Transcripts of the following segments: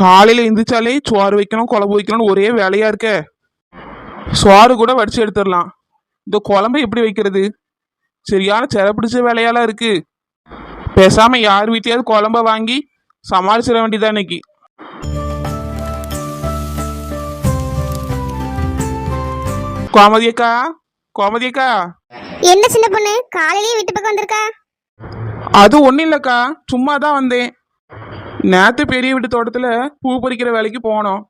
காலையில எந்திரிச்சாலே சோறு வைக்கணும் குழம்பு வைக்கணும்னு ஒரே வேலையா இருக்க? சோறு கூட வடிச்சு எடுத்துடலாம். இந்த குழம்பு எப்படி வைக்கிறது? சரியான செர பிடிச்ச வேலையாலாம் இருக்கு. பேசாம யார் வீட்லயாவது குழம்ப வாங்கி சமாளிச்சிட வேண்டியதா இன்னைக்கு? கோமதி அக்கா கோமதி அக்கா. என்ன சின்ன பொண்ணு? காலையிலேயே வீட்டு பக்கம் வந்திருக்கா? அது ஒன்றும் இல்லைக்கா சும்மா தான் வந்தேன். நேற்று பெரிய வீட்டு தோட்டத்தில் பூ பறிக்கிற வேலைக்கு போனோம்.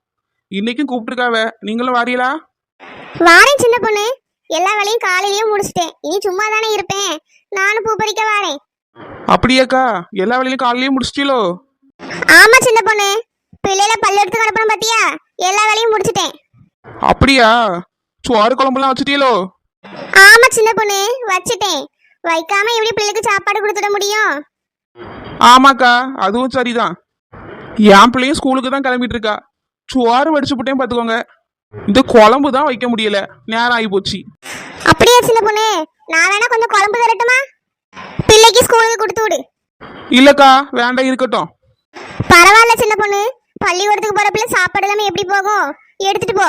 இன்னைக்கும் கூப்பிட்டுருக்காவ. நீங்களும் வாரீங்களா? வாரேன் சின்ன பொண்ணு. எல்லா வேலையும் காலையிலேயே முடிச்சிட்டேன். இனி சும்மா தானே இருப்பேன். நானும் பூ பறிக்க வாரேன். அப்படியாக்கா? எல்லா வேலையும் காலையிலேயே முடிச்சிட்டீங்களோ ஆமா சின்ன பொண்ணு. பிள்ளைல பல்லு எடுத்து கிடப்பணும் பாத்தியா? எல்லா வேலையும் முடிச்சிட்டேன். அப்படியா? சோறு குழம்புலாம் வச்சுட்டீங்களோ ஆமா சின்ன பொண்ணு. வச்சிட்டேன். வைக்காம எப்படி பிள்ளைக்கு சாப்பாடு கொடுத்துட முடியும்? ஆமாக்கா. அதுவும் சரிதான். என் பிள்ளையும் ஸ்கூலுக்கு தான் கிளம்பிட்டு இருக்கா சோறு வடிச்சு போட்டேன் பார்த்துக்கோங்க. இந்த குழம்பு தான் வைக்க முடியல. நேரம் ஆகி போச்சு. அப்படியா சின்ன பொண்ணு? நான் வேணா கொஞ்சம் குழம்பு தரட்டுமா பிள்ளைக்கு ஸ்கூலுக்கு கொடுத்து விடு. இல்லக்கா வேண்டாம் இருக்கட்டும். பரவாயில்ல சின்ன பொண்ணு. பள்ளிக்கூடத்துக்கு போற பிள்ளை சாப்பாடு எல்லாமே எப்படி போகும்? எடுத்துட்டு போ.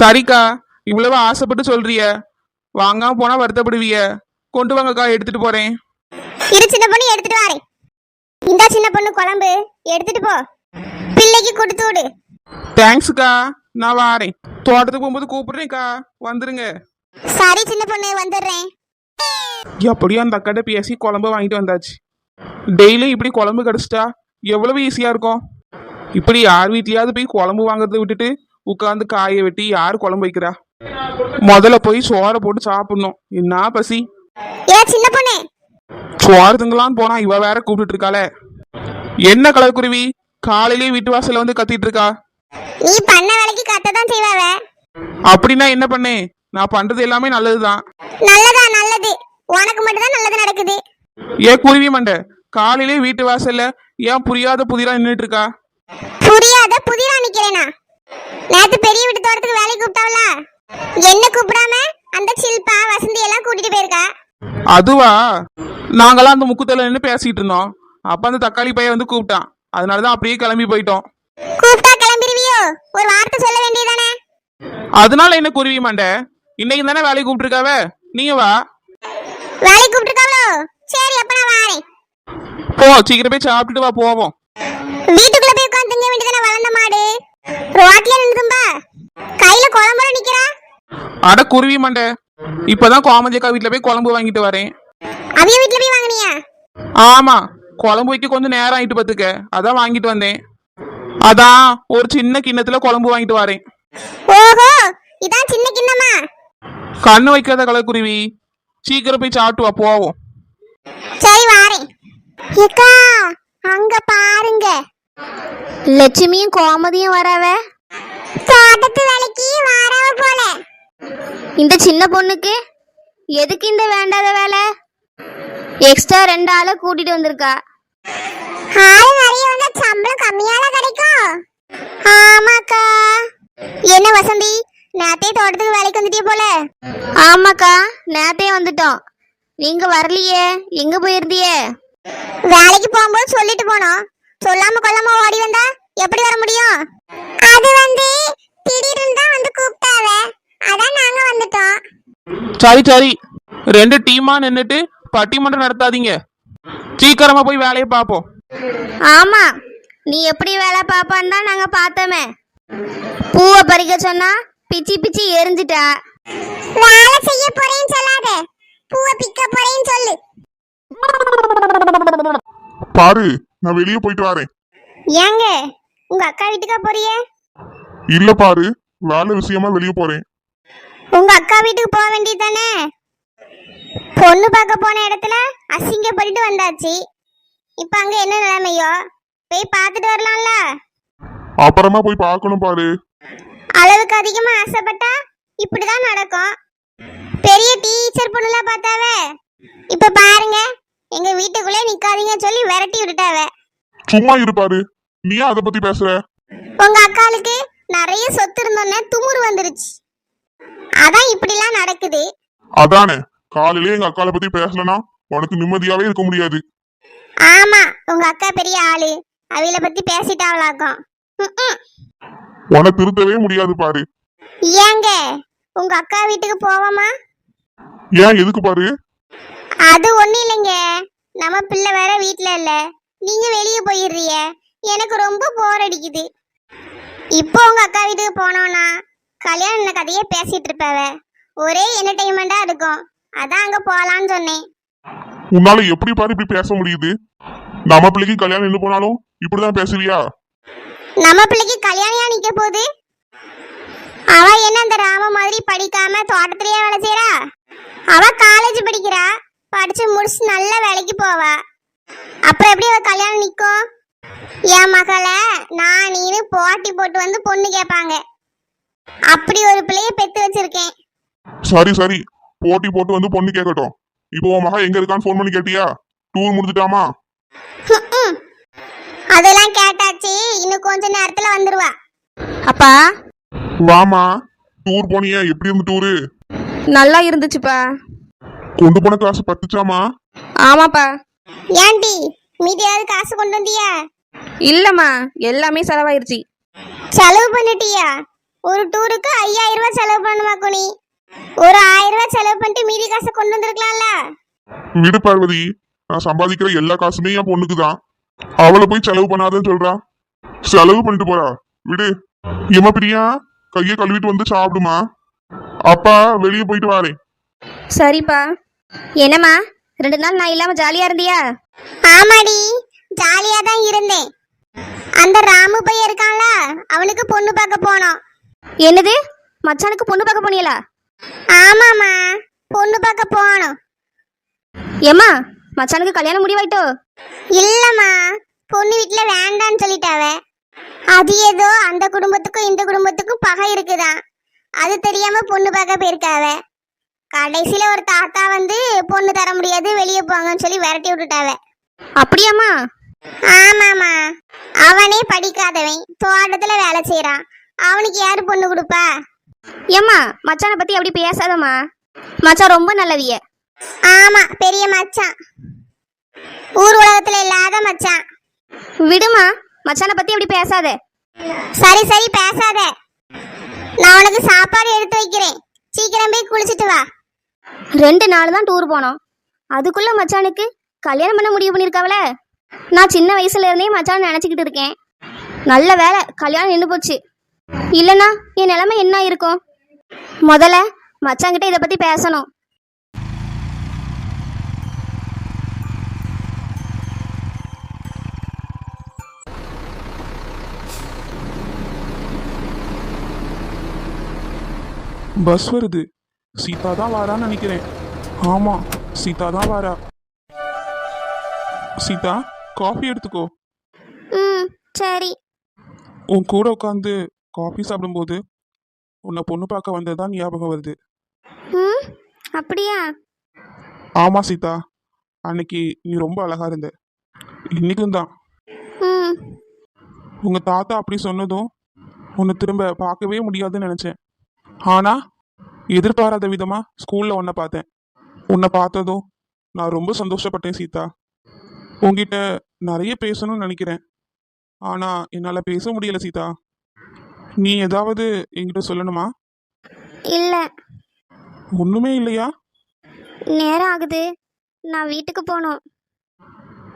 சரிக்கா இவ்வளவு ஆசைப்பட்டு சொல்றிய. வாங்காம போனா வருத்தப்படுவிய. கொண்டு வாங்கக்கா எடுத்துட்டு போறேன். இரு சின்ன பொண்ணு எடுத்துட்டு வரேன். இந்தா சின்ன பொண்ணு குழம்பு எடுத்துட்டு போ. பிள்ளைக்கு கொடுத்து விடு. தேங்க்ஸ்க்கா நான் வாரேன். தோட்டத்துக்கு போகும்போது கூப்பிடுறேன்க்கா. வந்துருங்க. சரி சின்ன பொண்ணு வந்துடுறேன். எப்படியும் அந்த அக்காட்ட பேசி குழம்பு வாங்கிட்டு வந்தாச்சு. டெய்லியும் இப்படி குழம்பு கிடச்சிட்டா எவ்வளவு ஈஸியா இருக்கும்? இப்படி யார் வீட்லயாவது போய் குழம்பு வாங்குறத விட்டுட்டு உட்காந்து காய வெட்டி யார் குழம்பு வைக்கிறா? முதல்ல போய் சோறை போட்டு சாப்பிடணும். என்ன பசி? ஏ சின்ன பொண்ணு சோறு திங்கலான்னு போனா இவ வேற கூப்பிட்டுட்டு இருக்காளே என்ன கலர் குருவி காலையிலேயே வீட்டு வாசல்ல வந்து கத்திட்டு இருக்கா நீ பண்ண வேலைக்கு கத்த தான் செய்வாவ. அப்படின்னா என்ன பண்ணேன் நான் பண்றது எல்லாமே நல்லதுதான். நல்லதா நல்லது. உனக்கு மட்டும் தான் நல்லது நடக்குது. ஏன் குருவி மண்டை காலையிலேயே வீட்டு வாசல்ல ஏன் புரியாத புதிரா நின்றுட்டு இருக்கா புரியாத புதிரா நிக்கிறேனா? நேத்து பெரிய வீட்டு தோட்டத்துக்கு வேலைக்கு கூப்பிட்டாவல என்ன கூப்பிடாம அந்த சில்பா வசந்தி எல்லாம் கூட்டிட்டு போயிருக்கா? அதுவா? நாங்களாம் அந்த முக்குத்தல நின்று பேசிட்டு இருந்தோம். அப்ப அந்த தக்காளி பையன் வந்து கூப்பிட்டான். அதனாலதான் அப்படியே கிளம்பி போயிட்டோம். கூப்பிட்டா கிளம்பிடுவியோ? ஒரு வார்த்தை சொல்ல வேண்டியதானே அதனால என்ன குருவி மண்டை? இன்னைக்கு தானே வேலைக்கு கூப்பிட்டுருக்காவ? நீங்க வா. வேலைக்கு கூப்பிட்டுருக்காவளோ? சரி அப்ப நான் வாரேன். போ சீக்கிரம் போய் சாப்பிட்டுட்டு வா போவோம். வீட்டுக்குள்ள போய் உட்காந்து திங்க வேண்டியதானே வளர்ந்த மாடு? ரோட்ல நின்றுதும்பா கையில குழம்புல நிக்கிறா? அட குருவி மண்டை. இப்பதான் கோமதியக்கா வீட்டுல போய் குழம்பு வாங்கிட்டு வரேன். அவிய வீட்டுல போய் வாங்குனியா? ஆமா குழம்பு வைக்க கொஞ்சம் நேரம் ஆயிட்டு பத்துக்க அதான் வாங்கிட்டு வந்தேன். அதான் ஒரு சின்ன கிண்ணத்துல குழம்பு வாங்கிட்டு வரேன். ஓஹோ இதான் சின்ன கிண்ணமா? கண்ணு வைக்காத கலக்குருவி சீக்கிரம் போய் சாப்பிட்டு வா போவோம். சரி வாரேன். ஏக்கா அங்க பாருங்க. லட்சுமியும் கோமதியும் வரவ? தோட்டத்து வேலைக்கு வாரவ போல. இந்த சின்ன பொண்ணுக்கு எதுக்கு இந்த வேண்டாத வேலை? எக்ஸ்ட்ரா ரெண்டு ஆளை கூட்டிட்டு வந்திருக்கா. ஆளு நிறைய வந்தா சம்பளம் கம்மியால கிடைக்கும். ஆமாக்கா. என்ன வசந்தி? நேத்தே தோட்டத்துக்கு வேலைக்கு வந்துட்டிய போல. ஆமாக்கா நேத்தே வந்துட்டோம். நீங்க வரலையே. எங்க போயிருந்தியே? வேலைக்கு போகும்போது சொல்லிட்டு போனோம். சொல்லாம கொல்லாம ஓடி வந்தா எப்படி வர முடியும்? அது வந்து திடீர்னு தான் வந்து கூப்பிட்டாவ. அதான் நாங்க வந்துட்டோம். சரி சரி. ரெண்டு டீமா நின்னுட்டு பட்டிமன்றம் நடத்தாதீங்க. சீக்கிரமா போய் வேலையை பார்ப்போம். ஆமா. நீ எப்படி வேலை பாப்பான்னு தான் நாங்க பார்த்தோமே. பூவை பறிக்க சொன்னா பிச்சி பிச்சி எரிஞ்சிட்டா. வேலை செய்ய போறேன்னு சொல்லாத. பூவை பிக்க போறேன்னு சொல்லு. பாரு நான் வெளியே போயிட்டு வரேன். ஏங்க உங்க அக்கா வீட்டுக்கா போறியே? இல்ல பாரு வேலை விஷயமா வெளியே போறேன். உங்க அக்கா வீட்டுக்கு போக வேண்டியதானே பொண்ணு பார்க்க போன இடத்துல அசிங்கப்பட்டுட்டு வந்தாச்சு. இப்ப அங்க என்ன நிலைமையோ? போய் பார்த்துட்டு வரலாம்ல. அப்புறமா போய் பார்க்கணும் பாரு. அளவுக்கு அதிகமா ஆசைப்பட்டா இப்படிதான் நடக்கும். பெரிய டீச்சர் பொண்ணுல பார்த்தாவே? இப்ப பாருங்க எங்க வீட்டுக்குள்ளே நிக்காதீங்க சொல்லி விரட்டி விட்டுட்டாவ. சும்மா இருப்பாரு நீ அதை பத்தி பேசுற? உங்க அக்காளுக்கு நிறைய சொத்து இருந்தோன்னே துமுறு வந்துருச்சு. அதான் இப்படிலாம் நடக்குது. அதானே காலையிலே எங்க அக்காளை பத்தி பேசலனா உனக்கு நிம்மதியாவே இருக்க முடியாது. ஆமா உங்க அக்கா பெரிய ஆளு. அவில பத்தி பேசிட்டாவளாக்கும். உன திருத்தவே முடியாது பாரு. ஏங்க உங்க அக்கா வீட்டுக்கு போவோமா? ஏன் எதுக்கு பாரு? அது ஒண்ணும் இல்லைங்க. நம்ம பிள்ளை வேற வீட்ல இல்ல. நீங்க வெளியே போயிடுறிய எனக்கு ரொம்ப போர் அடிக்குது. இப்போ உங்க அக்கா வீட்டுக்கு போனோம்னா கல்யாண கதையே பேசிட்டு இருப்பாவ. ஒரே என்டர்டைன்மெண்டா இருக்கும். அதான் அங்க போலான்னு சொன்னேன். உன்னால எப்படி பாரு இப்படி பேச முடியுது? நம்ம பிள்ளைக்கு கல்யாணம் நின்று போனாலும் இப்படிதான் பேசுவியா? நம்ம பிள்ளைக்கு கல்யாணியா நிக்க போகுது? அவ என்ன அந்த ராம மாதிரி படிக்காம தோட்டத்திலேயே வேலை செய்யறா அவ காலேஜ் படிக்கிறா. படிச்சு முடிச்சு நல்ல வேலைக்கு போவா. அப்புறம் எப்படி அவ கல்யாணம் நிக்கும்? என் மகளை நான் நீனு போட்டி போட்டு வந்து பொண்ணு கேட்பாங்க. அப்படி ஒரு பிள்ளைய பெத்து வச்சிருக்கேன். சரி சரி. போட்டி போட்டு வந்து பொண்ணு கேட்கட்டும். இப்போ உன் மகன் எங்க இருக்கான்னு ஃபோன் பண்ணி கேட்டியா? டூர் முடிஞ்சிட்டாமா. அதெல்லாம் கேட்டாச்சு. இன்னும் கொஞ்ச நேரத்துல வந்துருவா. அப்பா. வாமா டூர் போனியே. எப்படி இருந்து டூரு நல்லா இருந்துச்சுப்பா. கொண்டு போன காசு பத்துச்சாமா ஆமாப்பா. ஏன்டி மீதி ஏதாவது காசு கொண்டு வந்தியா? இல்லம்மா. எல்லாமே செலவாயிருச்சு. செலவு பண்ணிட்டியா? ஒரு டூருக்கு ஐயாயிரம் ரூபாய் செலவு பண்ணுமா குனி? ஒரு ஆயிரம் ரூபாய் செலவு பண்ணிட்டு மீதி காசை கொண்டு வந்திருக்கலாம்ல? விடு பார்வதி நான் சம்பாதிக்கிற எல்லா காசுமே என் பொண்ணுக்கு தான். அவளை போய் செலவு பண்ணாதன்னு சொல்றா. செலவு பண்ணிட்டு போறா. விடு. ஏமா பிரியா கையை கழுவிட்டு வந்து சாப்பிடுமா? அப்பா வெளியே போயிட்டு வாரேன். சரிப்பா. என்னம்மா ரெண்டு நாள் நான் இல்லாம ஜாலியா இருந்தியா? ஆமாடி ஜாலியா தான் இருந்தேன். அந்த ராமு பையன் இருக்கான்ல அவனுக்கு பொண்ணு பார்க்க போனோம். என்னது? மச்சானுக்கு பொண்ணு பார்க்க போனீங்களா? ஆமாமா பொண்ணு பார்க்க போனோம் ஏம்மா மச்சானுக்கு கல்யாணம் முடிவாயிட்டோ? இல்லம்மா பொண்ணு வீட்டுல வேண்டான்னு சொல்லிட்டாவ. அது ஏதோ அந்த குடும்பத்துக்கும் இந்த குடும்பத்துக்கும் பகை இருக்குதான். அது தெரியாம பொண்ணு பார்க்க போயிருக்காவ. கடைசியில ஒரு தாத்தா வந்து பொண்ணு தர முடியாது வெளியே போங்கன்னு சொல்லி விரட்டி விட்டுட்டாவ. அப்படியாம்மா? ஆமாமா அவனே படிக்காதவன் தோட்டத்துல வேலை செய்யறான் அவனுக்கு யாரு பொண்ணு கொடுப்பா? ஏம்மா மச்சானை பத்தி அப்படி பேசாதம்மா. மச்சான் ரொம்ப நல்லவிய. ஆமா பெரிய மச்சான். ஊர் உலகத்துல இல்லாத மச்சான். விடுமா மச்சானை பத்தி அப்படி பேசாத. சரி சரி பேசாத. நான் உனக்கு சாப்பாடு எடுத்து வைக்கிறேன். சீக்கிரம் போய் குளிச்சிட்டு வா. ரெண்டு நாள் தான் டூர் போனோம். அதுக்குள்ள மச்சானுக்கு கல்யாணம் பண்ண முடிவு பண்ணியிருக்காவல நான் சின்ன வயசுல இருந்தே மச்சான் நினச்சிக்கிட்டு இருக்கேன். நல்ல வேலை கல்யாணம் நின்று போச்சு. இல்லைன்னா என் நிலைமை என்ன இருக்கும்? முதல்ல மச்சான்கிட்ட இதை பற்றி பேசணும். பஸ் வருது. சீதா தான் வாரான்னு நினைக்கிறேன். ஆமா சீதா தான் வாரா. சீதா காஃபி எடுத்துக்கோ. ம் சரி. உன் கூட உட்காந்து காஃபி சாப்பிடும்போது உன்னை பொண்ணு பார்க்க வந்ததுதான் ஞாபகம் வருது. ம்? அப்படியா? ஆமா சீதா. அன்னைக்கு நீ ரொம்ப அழகா இருந்த. இன்னைக்கும் தான். ம். உங்க தாத்தா அப்படி சொன்னதும் உன்னை திரும்ப பார்க்கவே முடியாதுன்னு நினைச்சேன். ஆனா எதிர்பாராத விதமா ஸ்கூல்ல உன்னை பார்த்தேன். உன்னை பார்த்ததும் நான் ரொம்ப சந்தோஷப்பட்டேன் சீதா. உன்கிட்ட நிறைய பேசணும்னு நினைக்கிறேன். ஆனா என்னால பேச முடியல சீதா. நீ ஏதாவது என்கிட்ட சொல்லணுமா? இல்லை. ஒண்ணுமே இல்லையா? நேரம் ஆகுது. நான் வீட்டுக்கு போகணும்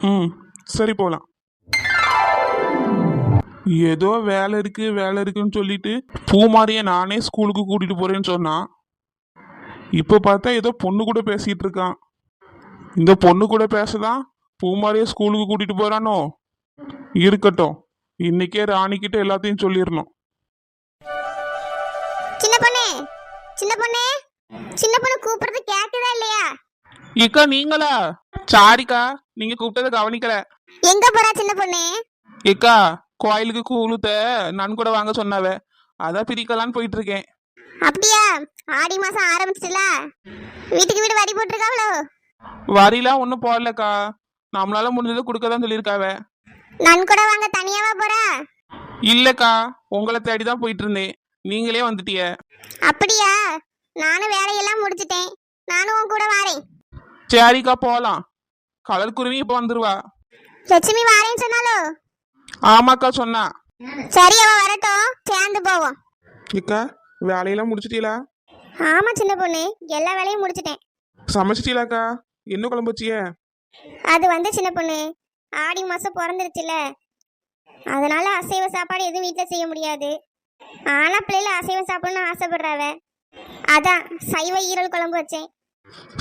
ம் சரி போலாம். ஏதோ வேலை இருக்கு வேலை இருக்குன்னு சொல்லிட்டு பூமாரிய நானே ஸ்கூலுக்கு கூட்டிட்டு போறேன்னு சொன்னான். இப்போ பார்த்தா ஏதோ பொண்ணு கூட பேசிட்டு இருக்கான். இந்த பொண்ணு கூட பேசதான் பூமாரிய ஸ்கூலுக்கு கூட்டிட்டு போறானோ? இருக்கட்டும். இன்னைக்கே ராணிக்கிட்ட எல்லாத்தையும் சொல்லிடணும். சின்ன பொண்ணு சின்ன பொண்ணு கூப்பிடுறது கேக்குதா இல்லையா? இக்கா நீங்களா? சாரிக்கா நீங்க கூப்பிட்டதை கவனிக்கல. எங்க போறா சின்ன பொண்ணு? இக்கா கோயிலுக்கு கூழுத்த நன் கூட வாங்க சொன்னாவ. அதான் பிரிக்கலான்னு போயிட்டு இருக்கேன் அப்படியா? ஆடி மாசம் ஆரம்பிச்சிட்டுல? வீட்டுக்கு வீடு வரி போட்டிருக்காவளோ? வரிலாம் ஒன்றும் போடலக்கா. நம்மளால முடிஞ்சதை கொடுக்க தான் சொல்லியிருக்காவ. நன் கூட வாங்க தனியாவா போறா? இல்லக்கா உங்களை தேடி தான் போயிட்டு இருந்தேன் நீங்களே வந்துட்டிய? அப்படியா? நானும் வேலையெல்லாம் முடிச்சிட்டேன். நானும் உன் கூட வாரேன். சரிக்கா போகலாம் கடல் குருவி இப்போ வந்துருவா. லட்சுமி வாரேன்னு சொன்னாலோ? ஆமாக்கா சொன்னா. சரி அவ வரட்டும். சேர்ந்து போவோம். ஏக்கா வேலையெல்லாம் முடிச்சிட்டீங்களா ஆமா சின்ன பொண்ணு. எல்லா வேலையும் முடிச்சிட்டேன். சமைச்சிட்டீங்களாக்கா என்ன குழம்பு வச்சிய? அது வந்து சின்ன பொண்ணு. ஆடி மாசம் பிறந்துருச்சுல அதனால அசைவ சாப்பாடு எதுவும் வீட்டில் செய்ய முடியாது. ஆனா பிள்ளைல அசைவம் சாப்பிடணும்னு ஆசைப்படுறாவ. அதான் சைவ ஈரல் குழம்பு வச்சேன்.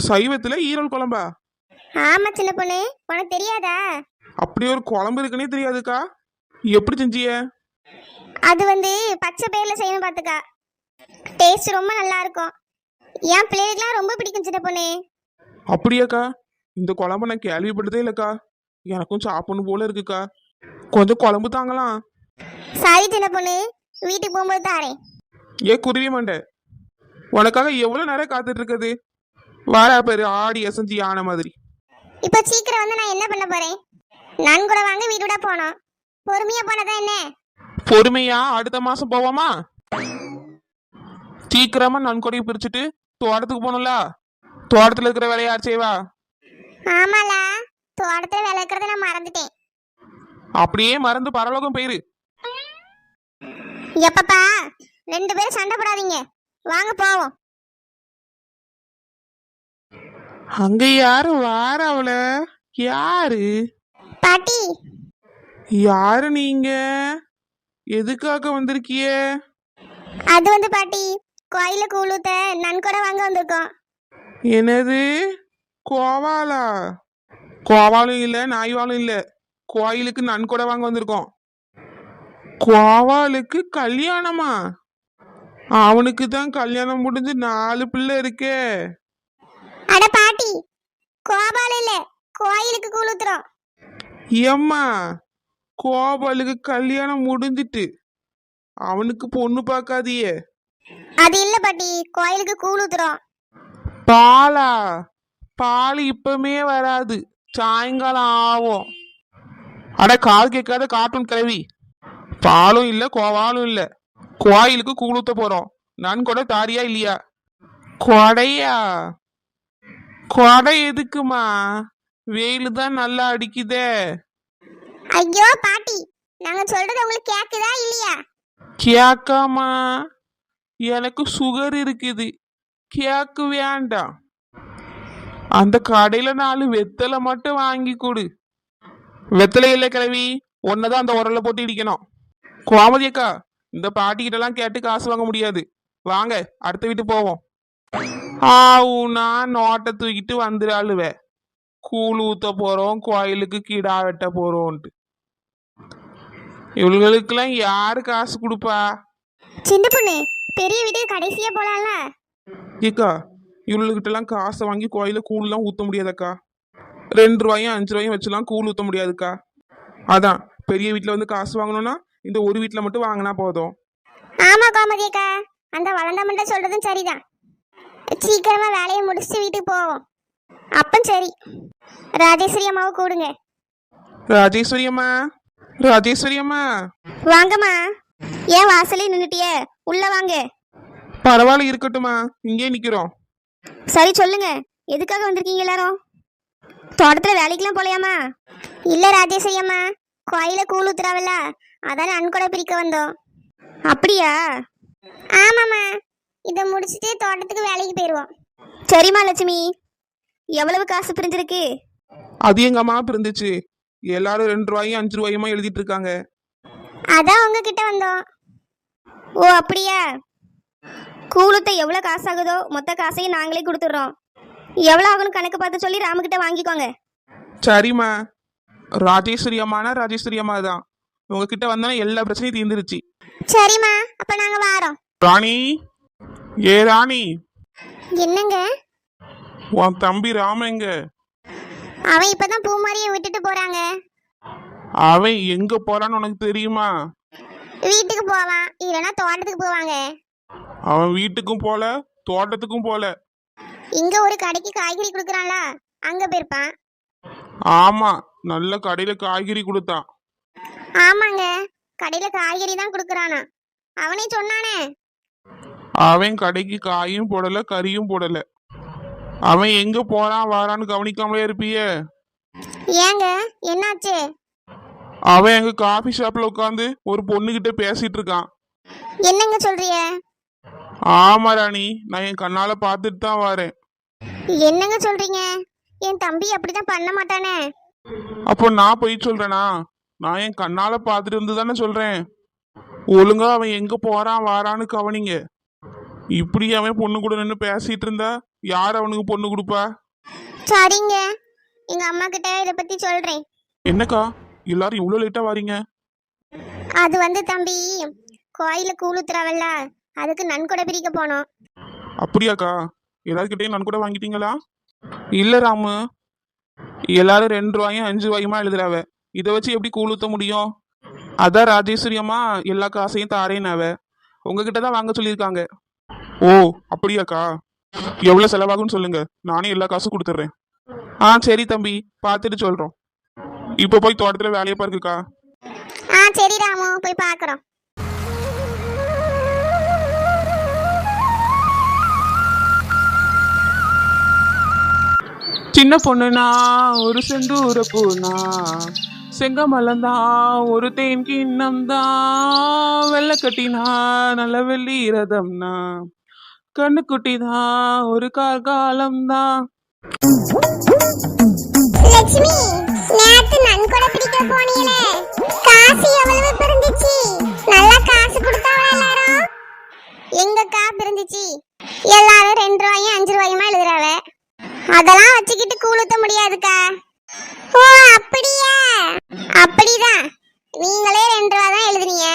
சைவத்துல ஈரல் குழம்பா? ஆமா சின்ன பொண்ணு. உனக்கு தெரியாதா? அப்படி ஒரு குழம்பு இருக்குன்னே தெரியாதுக்கா. எப்படி செஞ்சிய? அது வந்து பச்சை பயிரில் செய்யணும் பார்த்துக்கா டேஸ்ட் ரொம்ப நல்லா இருக்கும். என் பிள்ளைகளுக்குலாம் ரொம்ப பிடிக்கும் சின்ன பொண்ணு. அப்படியாக்கா? இந்த குழம்பு நான் கேள்விப்பட்டதே இல்லைக்கா. எனக்கும் சாப்பிடணும் போல இருக்குக்கா. கொஞ்சம் குழம்பு தாங்கலாம். சரி சின்ன பொண்ணு. வீட்டுக்கு போகும்போது தாரேன். ஏ குருவி மண்டை. உனக்காக எவ்வளோ நேரம் காத்துட்டு இருக்குது வாரா பேரு ஆடி அசைஞ்சு யானை மாதிரி. இப்போ சீக்கிரம் வந்து நான் என்ன பண்ண போறேன்? நான் கூட வாங்க வீடு விட போனோம் பொறுமையா போனதா என்ன? பொறுமையா? அடுத்த மாசம் போவோமா? சீக்கிரமா நன்கொடையை பிரிச்சுட்டு தோட்டத்துக்கு போகணும்ல? தோட்டத்துல இருக்கிற வேலையை யார் செய்வா? ஆமால தோட்டத்துல வேலை இருக்கிறத நான் மறந்துட்டேன். அப்படியே மறந்து பரலோகம் போயிரு. எப்பப்பா? ரெண்டு பேரும் சண்டை போடாதீங்க. வாங்க போவோம். அங்க யாரு வார அவள? யாரு? பாட்டி. யாரு நீங்க? எதுக்காக வந்திருக்கிய? அது வந்து பாட்டி கோயில கூழுத்த நன்கொடை வாங்க வந்திருக்கோம். என்னது? கோவாலா? கோவாலும் இல்ல நாய்வாலும் இல்ல. கோயிலுக்கு நன்கொடை வாங்க வந்திருக்கோம். கோவாலுக்கு கல்யாணமா? அவனுக்கு தான் கல்யாணம் முடிஞ்சு நாலு பிள்ளை இருக்கே. அட பாட்டி கோபால இல்ல கோயிலுக்கு கூழுத்துறோம் ஏம்மா கோபாலுக்கு கல்யாணம் முடிஞ்சிட்டு அவனுக்கு பொண்ணு பார்க்காதியே. அது இல்ல பாட்டி கோயிலுக்கு கூழுத்துறோம் பாலா பால் இப்பமே வராது சாயங்காலம் ஆகும். அட காது கேட்காத கார்ட்டூன் கிளவி. பாலும் இல்ல கோவாலும் இல்ல. கோயிலுக்கு கூழுத்த போறோம். நான் கூட தாரியா இல்லையா? கொடையா? கொடை எதுக்குமா? வெயில் தான் நல்லா அடிக்குதே. ஐயோ பாட்டி நாங்க சொல்றது உங்களுக்கு கேக்குதா இல்லையா? கேக்காமா. எனக்கு சுகர் இருக்குது. கேக்கு வேண்டாம். அந்த கடையில நாலு வெத்தலை மட்டும் வாங்கி கொடு. வெத்தலை இல்லை கிழவி. ஒன்னதான் அந்த உரல்ல போட்டு இடிக்கணும். கோமதி அக்கா இந்த பாட்டிக்கிட்டலாம் கேட்டு காசு வாங்க முடியாது. வாங்க அடுத்த வீட்டு போவோம். ஆவுனா நோட்டை தூக்கிட்டு வந்துடாளுவே கூழ் ஊத்த போறோம் கோயிலுக்கு கிடா வெட்ட போறோம்ட்டு இவளுகளுக்கெல்லாம் யாரு காசு கொடுப்பா? சின்ன பொண்ணு பெரிய வீட்டுக்கு கடைசியா போலாம்ல? ஏக்கா இவளுக்கிட்டலாம் காசை வாங்கி கோயில கூழ்லாம் ஊற்ற முடியாதக்கா. ரெண்டு ரூபாயும் அஞ்சு ரூபாயும் வச்சுலாம் கூழ் ஊற்ற முடியாதுக்கா. அதான் பெரிய வீட்டில் வந்து காசு வாங்கணும்னா இந்த ஒரு வீட்டில் மட்டும் வாங்கினா போதும். ஆமா கோமதி அக்கா. அந்த வளர்ந்த மண்டை சொல்றதும் சரிதான். சீக்கிரமா வேலையை முடிச்சுட்டு வீட்டுக்கு போவோம். அப்பம் சரி. ராஜேஸ்வரி அம்மாவை கூடுங்க. ராஜேஸ்வரி அம்மா? ராஜேஸ்வரி அம்மா? வாங்கம்மா. ஏன் வாசலே நின்னுட்டிய? உள்ள வாங்க. பரவாயில்ல இருக்கட்டுமா இங்கே நிற்கிறோம் சரி சொல்லுங்க. எதுக்காக வந்திருக்கீங்க எல்லாரும்? தோட்டத்துல வேலைக்கெல்லாம் போலையாமா இல்ல ராஜேஸ்வரி அம்மா. கோயில கூழ் ஊத்துறாவல்ல. அதான் நன்கொடை பிரிக்க வந்தோம். அப்படியா? ஆமாம்மா. இதை முடிச்சுட்டு தோட்டத்துக்கு வேலைக்கு போயிடுவோம் சரிம்மா லட்சுமி. எவ்வளவு காசு பிரிஞ்சிருக்கு? அது எங்க அம்மா இருந்துச்சு எல்லாரும் ரெண்டு ரூபாயும் அஞ்சு ரூபாயுமா எழுதிட்டு இருக்காங்க. அதான் உங்ககிட்ட வந்தோம். ஓ அப்படியா? கூலுத்த எவ்வளோ காசு ஆகுதோ மொத்த காசையும் நாங்களே கொடுத்துட்றோம். எவ்வளோ ஆகும்னு கணக்கு பார்த்து சொல்லி ராமுக்கிட்ட வாங்கிக்கோங்க. சரிம்மா. ராஜேஸ்வரி அம்மானா ராஜேஸ்வரி அம்மா தான் உங்ககிட்ட வந்தோன்னா எல்லா பிரச்சனையும் தீர்ந்துருச்சு. சரிம்மா அப்ப நாங்க வாரோம். ராணி ஏ ராணி. என்னங்க? உன் தம்பி ராம எங்க? அவன் இப்பதான் பூமாரியை விட்டுட்டு போறாங்க. அவன் எங்க போறான்னு உனக்கு தெரியுமா? வீட்டுக்கு போவான் இல்லைன்னா தோட்டத்துக்கு போவாங்க. அவன் வீட்டுக்கும் போல தோட்டத்துக்கும் போல. இங்க ஒரு கடைக்கு காய்கறி கொடுக்குறான்ல அங்க போயிருப்பான். ஆமா நல்ல கடையில காய்கறி கொடுத்தான். ஆமாங்க. கடையில காய்கறி தான் கொடுக்குறானா. அவனே சொன்னானே. அவன் கடைக்கு காயும் போடல கறியும் போடல. அவன் எங்க போறான் வாரான்னு கவனிக்காமலே இருப்பியே. ஏங்க என்னாச்சு? அவன் எங்க காஃபி ஷாப்ல உட்காந்து ஒரு பொண்ணுகிட்ட பேசிட்டு இருக்கான். என்னங்க சொல்றிய? ஆமா ராணி நான் என் கண்ணால பார்த்துட்டு தான் வரேன். என்னங்க சொல்றீங்க? என் தம்பி அப்படிதான் பண்ண மாட்டானே. அப்போ நான் போய் சொல்றேனா? நான் என் கண்ணால பார்த்துட்டு இருந்து தானே சொல்றேன். ஒழுங்கா அவன் எங்க போறான் வாரான்னு கவனிங்க. இப்படி அவன் பொண்ணு கூட நின்று பேசிட்டு இருந்தா யார் அவனுக்கு பொண்ணு கொடுப்பா? சரிங்க. எங்க அம்மா கிட்ட இதை பத்தி சொல்றேன். என்னக்கா? எல்லாரும் இவ்வளோ லேட்டா வாரீங்க? அது வந்து தம்பி கோயில கூழுத்துறாவல்ல அதுக்கு நன்கொடை பிரிக்க போனோம். அப்படியாக்கா? எல்லாருக்கிட்டையும் நான் கூட வாங்கிட்டீங்களா? இல்ல ராமு. எல்லாரும் ரெண்டு ரூபாயும் அஞ்சு ரூபாயுமா எழுதுறாவ? இதை வச்சு எப்படி கூழ் ஊத்த முடியும்? அதான் ராஜேஸ்வரி அம்மா எல்லா காசையும் தாரேனாவ உங்ககிட்ட தான் வாங்க சொல்லியிருக்காங்க. ஓ அப்படியாக்கா? எவ்வளோ செலவாகும்னு சொல்லுங்க. நானே எல்லா காசும் கொடுத்துட்றேன். ஆ சரி தம்பி. பார்த்துட்டு சொல்கிறோம் இப்போ போய் தோட்டத்தில் வேலையை பாருக்குக்கா. ஆ சரி ராமு. போய் பார்க்கறோம். சின்ன பொண்ணுனா ஒரு செந்தூர பூனா. செங்கமலம் தான் ஒரு தேன் கிண்ணம் தான் வெள்ளை கட்டினா நல்ல வெள்ளி ரதம்னா கண்ணுக்குட்டி தான் ஒரு கார்காலம் தான் லட்சுமி நேத்து நன்கொடை பிடிக்க போனீங்களே. காசு எவ்வளவு பிரிந்துச்சு நல்லா காசு கொடுத்தாவா எல்லாரும்? எங்கக்கா பிரிந்துச்சு எல்லாரும் ரெண்டு ரூபாயும் அஞ்சு ரூபாயுமா எழுதுறாவ அதெல்லாம் வச்சுக்கிட்டு கூழுத்த முடியாதுக்கா. ஓ அப்படியா? அப்படிதான். நீங்களே ரெண்டு ரூபா தான் எழுதுறீங்க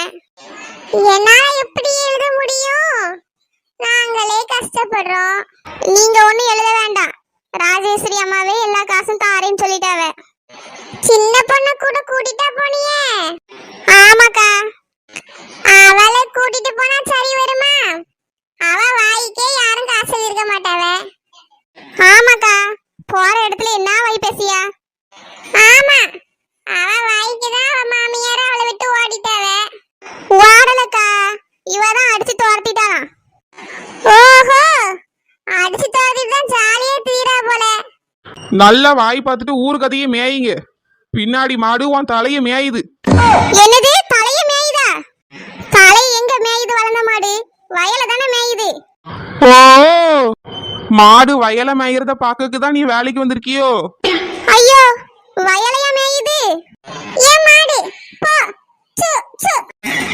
என்னால எப்படி எழுத முடியும்? நாங்களே கஷ்டப்படுறோம். நீங்க ஒண்ணும் எழுத வேண்டாம். ராஜேஸ்வரி அம்மாவே எல்லா காசும் தாரேன்னு சொல்லிட்டாவ. சின்ன பொண்ண கூட கூட்டிட்டா போனியே. ஆமாக்கா. அவளை கூட்டிட்டு போனா சரி வருமா? அவ வாய்க்கே யாரும் காசு இருக்க மாட்டாவ. ஆமாக்கா. போற இடத்துல என்ன வாய் பேசியா ஆமா. அவ வாய்க்கு தான் அவ மாமியார அவளை விட்டு ஓடிட்டாவ. ஓடலக்கா. இவ தான் அடிச்சு துரத்திட்டாளாம். ஓஹோ. அடிச்சு துரத்திட்டு தான் ஜாலியா தீரா போல. நல்ல வாய் பார்த்துட்டு ஊரு கதையை மேயுங்க. பின்னாடி மாடு உன் தலையை மேயுது. என்னது? தலைய மேயுதா? தலை எங்க மேயுது வளர்ந்த மாடு? வயல தானே மேயுது. ஓ. மாடு வயலை மேய்கிறத பார்க்கக்கு தான் நீ வேலைக்கு வந்திருக்கியோ? ஐயோ. வயலையா மேயுது? ஏன் மாடு போ. சு சு.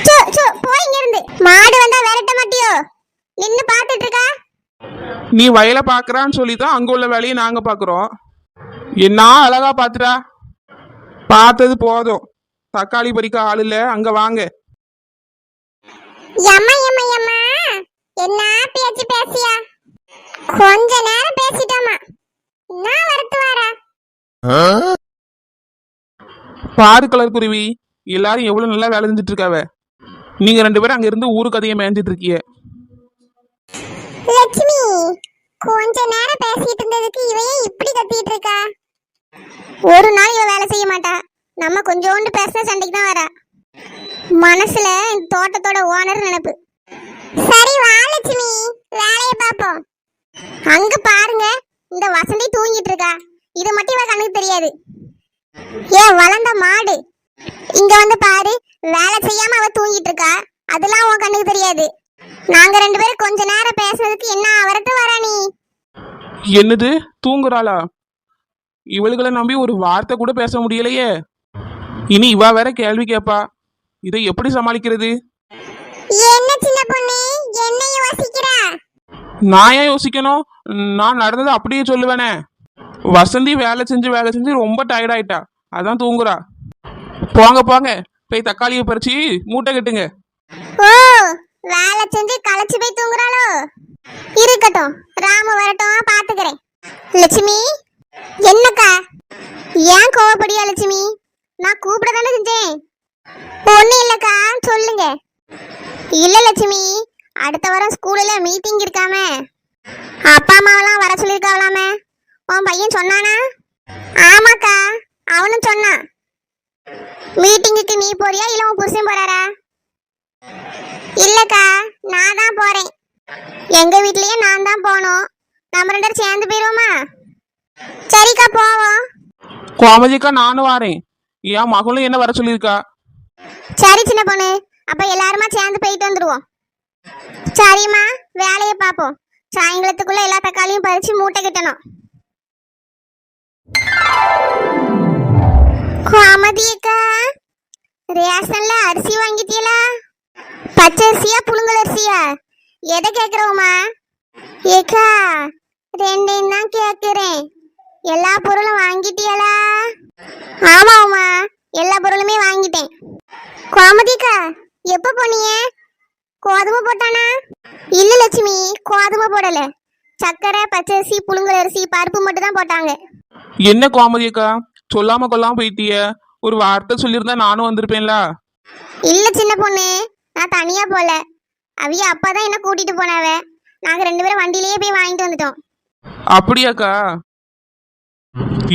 சு சு. போ இங்க இருந்து மாடு வந்தா விரட்ட மாட்டியோ? நின்னு பாத்துட்டு இருக்கா? நீ வயலை பார்க்கறான்னு சொல்லி தான் அங்க உள்ள வேலையை நாங்க பார்க்குறோம். என்ன அழகா பார்த்துட்டா பார்த்தது போதும். தக்காளி பறிக்க ஆள் இல்ல. அங்க வாங்க. எம்மா எம்மா எம்மா. என்ன பேச்சு பேசியா? கொஞ்ச நேரம் பேசிட்டோமா. நான் வரத்து வாரா பாரு கலர் குருவி. எல்லாரும் எவ்வளோ நல்லா வேலை செஞ்சுட்டு இருக்காவ நீங்க ரெண்டு பேரும் அங்க இருந்து ஊரு கதையை மேய்ஞ்சிட்டு இருக்கீங்க லட்சுமி கொஞ்ச நேரம் பேசிட்டு இருந்ததுக்கு இவையே இப்படி கத்திட்டு இருக்கா ஒரு நாள் இவ வேலை செய்ய மாட்டா. நம்ம கொஞ்சோண்டு பேசின சண்டைக்கு தான் வரா. மனசுல தோட்டத்தோட ஓனர் நினைப்பு. சரி வா லட்சுமி. வேலையை பார்ப்போம். அங்க பாருங்க இந்த வசந்தி தூங்கிட்டு இருக்கா இது மட்டும் இவ கண்ணுக்கு தெரியாது. ஏன் வளர்ந்த மாடு. இங்க வந்து பாரு வேலை செய்யாம அவ தூங்கிட்டு இருக்கா அதெல்லாம் உன் கண்ணுக்கு தெரியாது. நாங்க ரெண்டு பேரும் கொஞ்ச நேரம் பேசுனதுக்கு என்ன வரட்டு வரா நீ? என்னது? தூங்குறாளா? இவளுகளை நம்பி ஒரு வார்த்தை கூட பேச முடியலையே. இனி இவ வேற கேள்வி கேட்பா இதை எப்படி சமாளிக்கிறது? என்ன சின்ன பொண்ணு? என்ன யோசிக்கிறா? நான் ஏன் யோசிக்கணும்? நான் நடந்ததை அப்படியே சொல்லுவேனே. வசந்தி வேலை செஞ்சு வேலை செஞ்சு ரொம்ப டயர்ட் ஆயிட்டா. அதான் தூங்குறா. போங்க போங்க. போய் தக்காளியை பறிச்சு மூட்டை கட்டுங்க. ஓ வேலை செஞ்சு களைச்சு போய் தூங்குறாளோ? இருக்கட்டும். ராமு வரட்டும் பாத்துக்கிறேன். லட்சுமி என்னக்கா? ஏன் கோவப்படியா லட்சுமி? நான் கூப்பிட தானே செஞ்சேன். ஒன்றும் இல்லக்கா சொல்லுங்க. இல்ல லட்சுமி. அடுத்த வாரம் ஸ்கூல்ல மீட்டிங் இருக்காம. அப்பா அம்மாவெல்லாம் வர சொல்லியிருக்காவலாமே உன் பையன் சொன்னானா? ஆமாக்கா அவனும் சொன்னான் மீட்டிங்குக்கு நீ போறியா இல்ல உன் புருஷன் போறாரா? இல்லக்கா நான் தான் போறேன். எங்க வீட்லயே நான் தான் போகணும் நம்ம ரெண்டு சேர்ந்து போயிருவோமா? சரிக்கா போவோம். கோமதிக்கா நானும் வாரேன். என் மகளும் என்ன வர சொல்லியிருக்கா? சரி சின்ன பொண்ணு. அப்ப எல்லாருமா சேர்ந்து போயிட்டு வந்துருவோம். சரிம்மா வேலையை பார்ப்போம். சாயங்காலத்துக்குள்ள எல்லா தக்காளியும் பறிச்சு மூட்டை கட்டணும். கோமதி அக்கா ரேஷன்ல அரிசி வாங்கிட்டீங்களா பச்சை அரிசியா புழுங்கல் அரிசியா? எதை கேக்குறோமா ஏக்கா ரெண்டையும் தான் கேக்குறேன். எல்லா பொருளும் வாங்கிட்டியலா ஆமாம்மா எல்லா பொருளுமே வாங்கிட்டேன். கோமதிக்கா எப்போ போனீங்க? கோதுமை போட்டானா? இல்ல லட்சுமி கோதுமை போடல. சக்கரை பச்சரிசி புழுங்கல் அரிசி பருப்பு மட்டும் தான் போட்டாங்க. என்ன கோமதி அக்கா? சொல்லாம கொல்லாம போயிட்டிய. ஒரு வார்த்தை சொல்லியிருந்தா நானும் வந்திருப்பேன்ல. இல்ல சின்ன பொண்ணு நான் தனியா போல. அவிய அப்பா தான் என்ன கூட்டிட்டு போனாவ? நாங்க ரெண்டு பேரும் வண்டியிலேயே போய் வாங்கிட்டு வந்துட்டோம். அப்படியாக்கா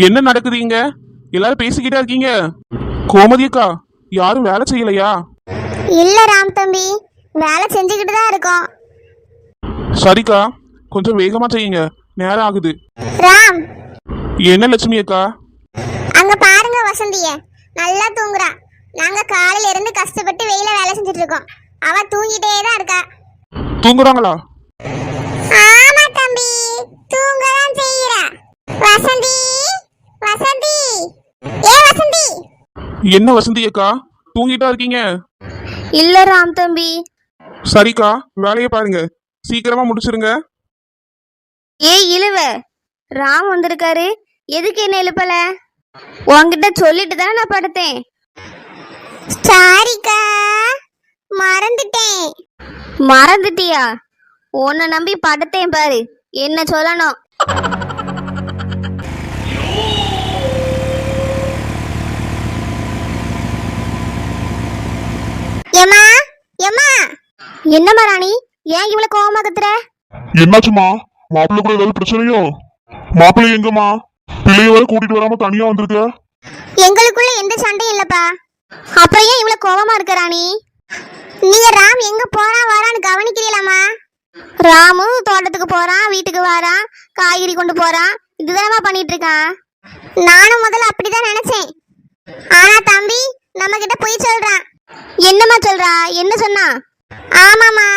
என்ன நடக்குதுங்க எல்லாரும் பேசிக்கிட்டே இருக்கீங்க? கோமதி அக்கா யாரும் வேலை செய்யலையா? இல்ல ராம் தம்பி வேலை செஞ்சுக்கிட்டு தான் இருக்கோம். சரிக்கா கொஞ்சம் வேகமா செய்யுங்க. நேரம் ஆகுது. ராம் என்ன லட்சுமி அக்கா? அங்க பாருங்க வசந்திய. நல்லா தூங்குறா. நாங்க காலையில இருந்து கஷ்டப்பட்டு வெயில வேலை செஞ்சுட்டு இருக்கோம். அவ தூங்கிட்டே தான் இருக்கா. தூங்குறாங்களா? ஆமா தம்பி. தூங்கதான் செய்யறா வசந்தி வசந்தி. ஏ வசந்தி. என்ன வசந்தி அக்கா? தூங்கிட்டா இருக்கீங்க? இல்ல ராம் தம்பி. சரிக்கா வேலையை பாருங்க. சீக்கிரமா முடிச்சிருங்க. ஏய் இழுவ. ராம் வந்திருக்காரு. எதுக்கு என்ன எழுப்பல? உன்கிட்ட சொல்லிட்டு தானே நான் படுத்தேன். சாரிக்கா மறந்துட்டேன். மறந்துட்டியா? உன்னை நம்பி படுத்தேன் பாரு. என்ன சொல்லணும்? ஏமா ஏமா என்னம்மா ராணி? ஏன் இவ்வளவு கோவமா கத்துற? என்னாச்சுமா மாப்பிள்ளை கூட ஏதாவது பிரச்சனையோ? மாப்பிள்ளை எங்கம்மா? பிள்ளைய வேற கூட்டிட்டு வராம தனியா வந்திருக்க? எங்களுக்குள்ள எந்த சண்டையும் இல்லப்பா. அப்புறம் ஏன் இவ்வளவு கோவமா இருக்க ராணி? நீங்க ராம் எங்க போறா வரான்னு கவனிக்கிறீங்களாமா ராமு தோட்டத்துக்கு போறான் வீட்டுக்கு வரான் காய்கறி கொண்டு போறான். இதுதானமா பண்ணிட்டு இருக்கான்? நானும் முதல்ல அப்படிதான் நினைச்சேன். ஆனா தம்பி நம்ம கிட்ட போய் சொல்றான். என்னம்மா சொல்றா? என்ன சொன்னா? ஆமாமா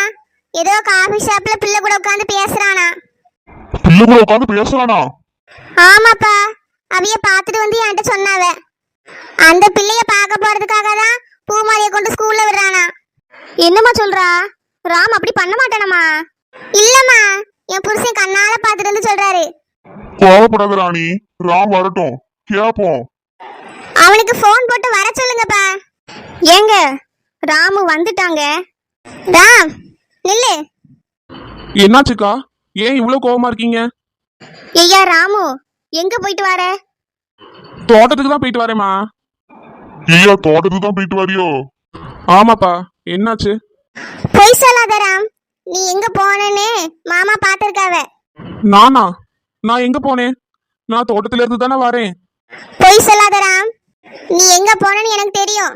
ஏதோ காஃபி ஷாப்ல பிள்ளை கூட உட்காந்து பேசுறானா. பிள்ளை கூட உட்காந்து பேசுறானா? ஆமாப்பா. அவிய பார்த்துட்டு வந்து என்கிட்ட சொன்னாவ. அந்த பிள்ளைய பார்க்க போறதுக்காக தான் பூமாரியை கொண்டு ஸ்கூல்ல விடுறானா. என்னம்மா சொல்றா? ராம் அப்படி பண்ண மாட்டானம்மா. இல்லம்மா. என் புருஷன் கண்ணால பார்த்துட்டு வந்து சொல்றாரு. கோவப்படாத ராணி. ராம் வரட்டும். கேப்போம். அவனுக்கு ஃபோன் போட்டு வர சொல்லுங்கப்பா. ஏங்க ராமு வந்துட்டாங்க. ராம் நில்லு. என்னாச்சுக்கா? ஏன் இவ்வளவு கோவமா இருக்கீங்க? ஐயா ராமு எங்க போயிட்டு வர? தோட்டத்துக்கு தான் போயிட்டு வரேம்மா. ஐயா தோட்டத்துக்கு தான் போயிட்டு வரியோ? ஆமாப்பா என்னாச்சு? பொய் சொல்லாத ராம். நீ எங்க போனேன்னு மாமா பார்த்திருக்காவ. நானா? நான் எங்க போனேன்? நான் தோட்டத்துல இருந்து தானே வரேன். பொய் சொல்லாத ராம். நீ எங்க போனேன்னு எனக்கு தெரியும்.